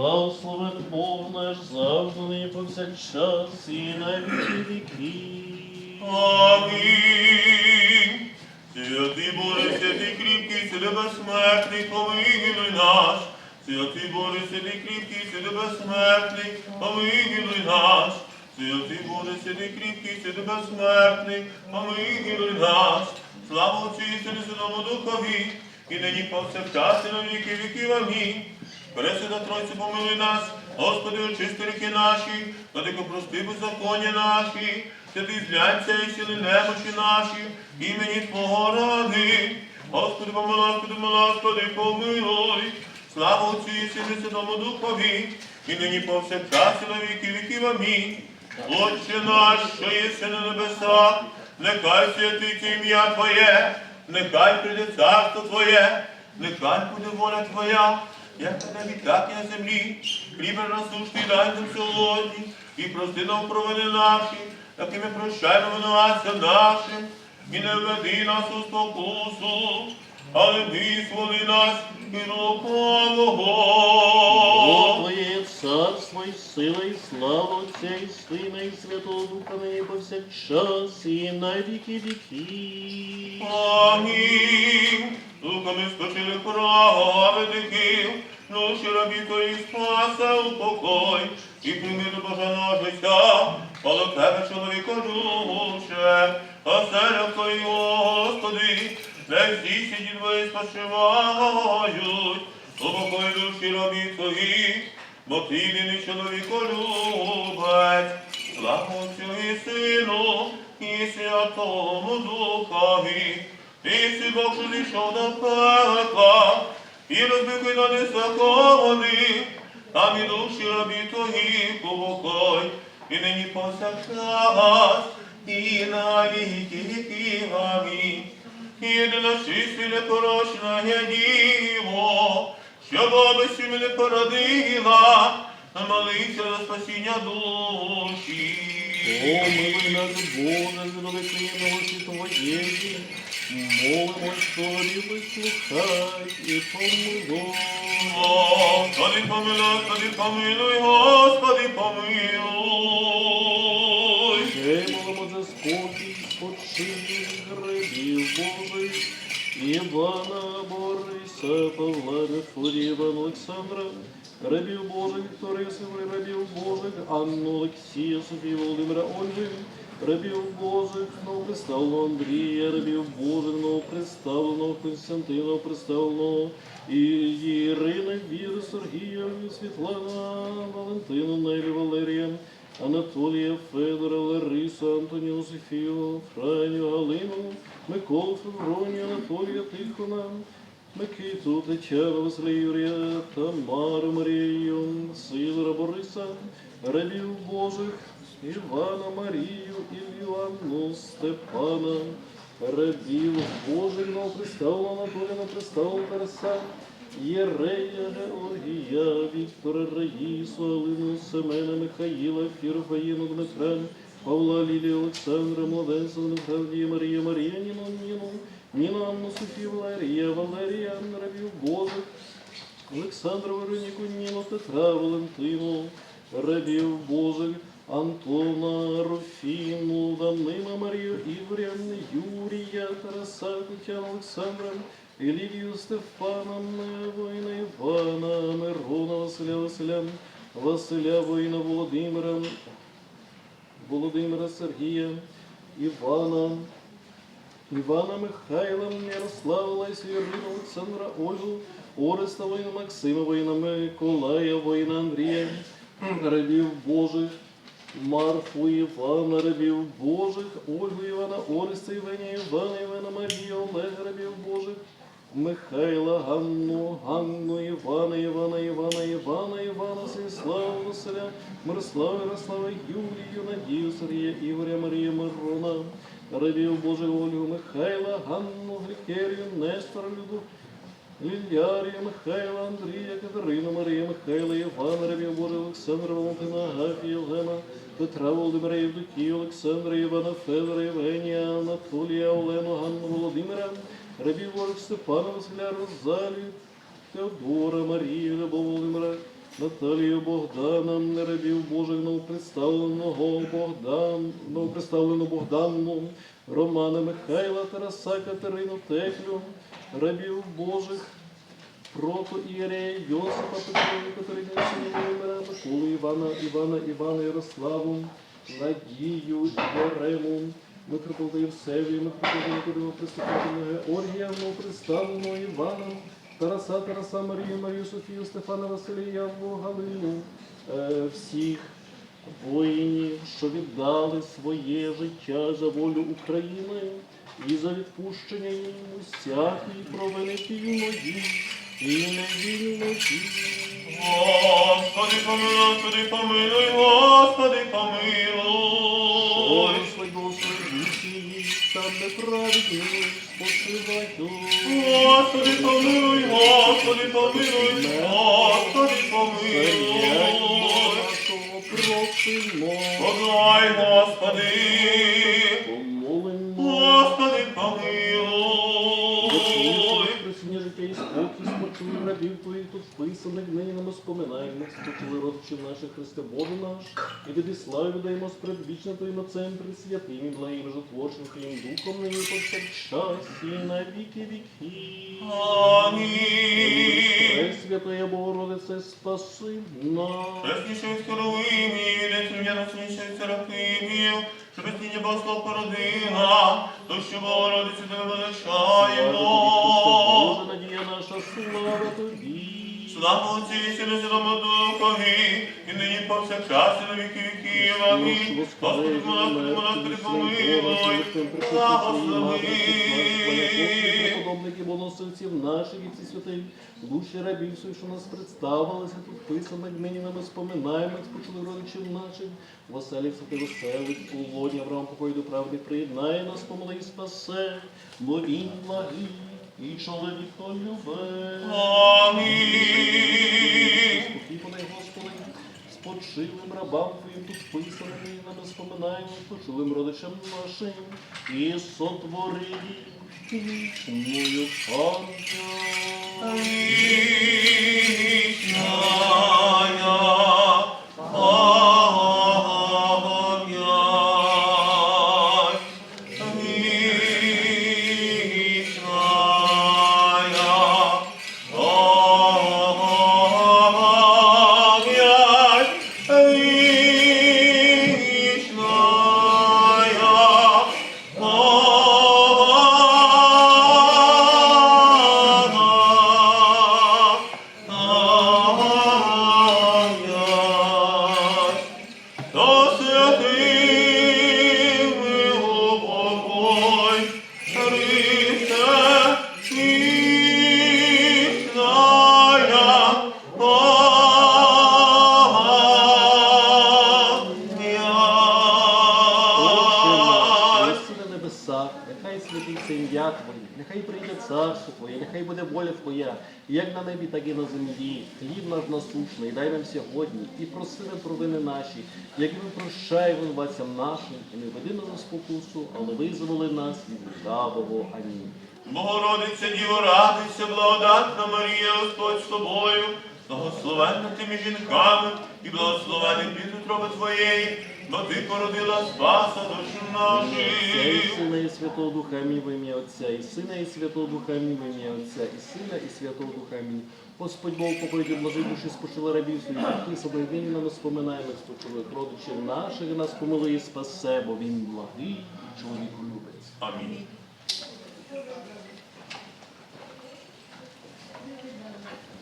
Благословен Бог наш завжди нині повсякчас і на віки віки. Амінь. Святий Боже, святий кріпкий, святий безсмертний, помилуй нас. Святий Боже, святий кріпкий, святий безсмертний, помилуй нас. Святий Боже, святий кріпкий, святий безсмертний, помилуй нас. Слава Отцю і Сину, Духові, і нині повсякчас, і на віки віків. Амінь. Пресвята Тройця, помилуй нас, Господи, очисти ріки наші, Владико, прости беззаконня наші, святий зляться і сили немочі наші, імені Твого ради. Господи, помилуй, Господи, Господи, помилуй. Слава Отцю і Сину, Святому Духові, і нині повсякчас, і на віки віків. Амінь. Отче наш, що єси на небесах, нехай святиться ім'я Твоє, нехай прийде царство Твоє, нехай буде воля Твоя, як на так і на землі. Хліб насущний дай нам сьогодні, і прости нам провини наші, як і ми прощаємо винуватцям нашим, і не введи нас у спокусу, але визволи нас від лукавого. Твоє царство і сила, і слава Отця і Сина, і Святого Духа нині повсякчас і на віки віки. Амінь. Духами спочили право ведиків, душі рабі твої спаса упокой, і прийми до бажаного життя, але тебе, чоловіка душе, оселя твої, Господи, не всі сіді твої спочивають, упокой душі рабі твої, бо ти єдиний чоловіколюбець, слава Отцю і Сину, і Святому Духові, ти си Бог, зійшов до пекла, і розбикуй на незакони, там і душі рабі твої покой, і нині повсякчас, і на віки віків. Амінь. Єдина чисті непорочна я діво, що бабусі мене породила, молися за спасіння душі. Помилуй нас, Боже, з великої милості Твоєї, молимось Тобі, вислухай і помилуй. Господи, помилуй, Господи, помилуй, Господи, помилуй. Ще молимо за спокій, спочинних гребів Божих, Івана Бориса, Павла, Мефодія, Івана Олександра, рабів Божих, Сиври, рабів Божих, Анну, Олексія, Софію, Володимира, Ольги, рабів Божих, новоприставленого Андрія, рабів Божих, новоприставленого Константина, новоприставленого і Ірини, Віри, Сергія, Світлана, Валентина, Нелі, Валерія, Анатолія, Федора, Ларису, Антоніну, Софію, Франю, Галину, Миколу, Февронію, Анатолія, Тихона, Микиту, Тетяну, Василя Юрія, Тамару, Марію, Сидора, Бориса, рабів Божих, Івана, Марію, Ілью, Степана, рабів Божих, новоприставленого Анатолія, новоприставленого Тараса, Єрея, Георгія, Віктора, Раїсу, Алину, Семена, Михаїла, Фірфаїну, Дмитра, Павла, Лілія, Олександра, Младенця, Михайлія, Марія, Марія, Ніну, Ніну, Ніну, Анну, Софію, Валерія, Валерія, рабів Божих, Олександра, Вероніку, Ніну, Петра, Валентину, рабів Божих, Антона, Руфіну, Данима, Марію, Ігоря, Юрія, Тараса, Тетяну, Олександра, Лідію, Стефана, воїна Івана, Мирона, Василя, Василя, Василя, воїна Володимира, Володимира, Сергія, Івана, Івана Михайла, Ярослава, Лесю, Ірину, Олександра, Ольгу, Ореста, воїна Максима, воїна Миколая, воїна Андрія, рабів Божих, Марфу Івана, рабів Божих, Ольгу Івана, Ореста, Євгенія, Івана, Івана, Марія, Олега, рабів Божих, Михайла, Ганну, Ганну, Івана, Івана, Івана, Івана, Івана, Станіслава, Василя, Мирослава, Ярослава, Юлію, Надію, Сергія, Ігоря, Марія, Мирона, рабів Божих, Ольгу, Михайла, Ганну, Глікерію, Нестора, Люду, Лілярія, Михайла, Андрія, Катерину, Марія, Михайла, Івана, Рабів Божий, Олександра, Валентина, Агафія, Євгена, Петра, Володимира, Євдокію, Олександра, Івана, Федора, Євгенія, Анатолія, Олену, Ганну, Володимира, Рабів Божих, Степана, Василя, Розалію, Теодора, Марію, Любов Володимира, Наталію Богданом, не рабів Божих новопредставленого Богдан, новопредставлену Богданну, Романа Михайла, Тараса Катерину Теклю, рабів Божих, Прото Ієрея, Йосипа Петрові, Катерини Сім'я, Миколу Івана, Івана, Івана Ярославу, Надію, Ярему, митрополита Євсевію, митрополита Никодима Приступителя Георгія, новопредставленого Івана, Тараса, Тараса, Марію, Марію, Софію, Стефана, Василія, Яву, Галину, е, всіх воїнів, що віддали своє життя за волю України і за відпущення їм усякої провини вільної і невільної. Господи, помилуй, Господи, помилуй, Господи, помилуй. Господи, Господи, там неправедні спочивають. Господи, помилуй, Господи, помилуй, Господи, помилуй. Подай, Господи, нині нам споминаємо, родичів наших Христе Боже наш, і тобі славу даємо сперед вічно Твоїм Отцем, пресвятим і благим житворчим Твоїм Духом, нині повсякчас і на віки віки. Амінь. Пресвятая Богородице, спаси нас. Пресніший скоровимів, літнім я насмішив Серафимів, що без тіні Богослов породила, то що Богородицю тебе величаємо. Боже, надія наша, слава тобі. Слава Отцю і Сину Святому Духові, і нині повсякчас і на віки віків. Амінь. Господи, Господи, Господи, помилуй, благослови. Подобники боносильців наших і ці святих, душі рабів що нас представилися, тут писаних нині нами споминаємо, спочили родичів наших, Василів святий у лоні Авраам покою до правди приєднає нас, помоли і спасе, бо він благий і чоловіко любе. Спочилим рабам на тут писаним і нами споминаємо, родичам нашим і сотвори вічною пам'ять. Небесах, нехай святиться ім'я Твоє, нехай прийде царство Твоє, нехай буде воля Твоя, як на небі, так і на землі. Хліб наш насущний, дай нам сьогодні, і проси нам провини наші, як ми прощаємо винуватцям нашим, і не веди нас на спокусу, але визволи нас від лукавого. Амінь. Богородиця Діво, радуйся, благодатна Марія, Господь з тобою, благословенна ти між жінками, і благословений плід утроби твоєї, бо ти породила Спаса душу нашу. Сина, і Святого Духа Амінь в ім'я Отця, і Сина, і Святого Духа Амінь в ім'я Отця, і Сина, і Святого Духа Амінь. Господь Бог поповіді блажи душі спочила рабів своїх, і нині нам споминаємо спочилих родичів наших, і нас помилує спасе, бо він благий і чоловіку любить. Амінь.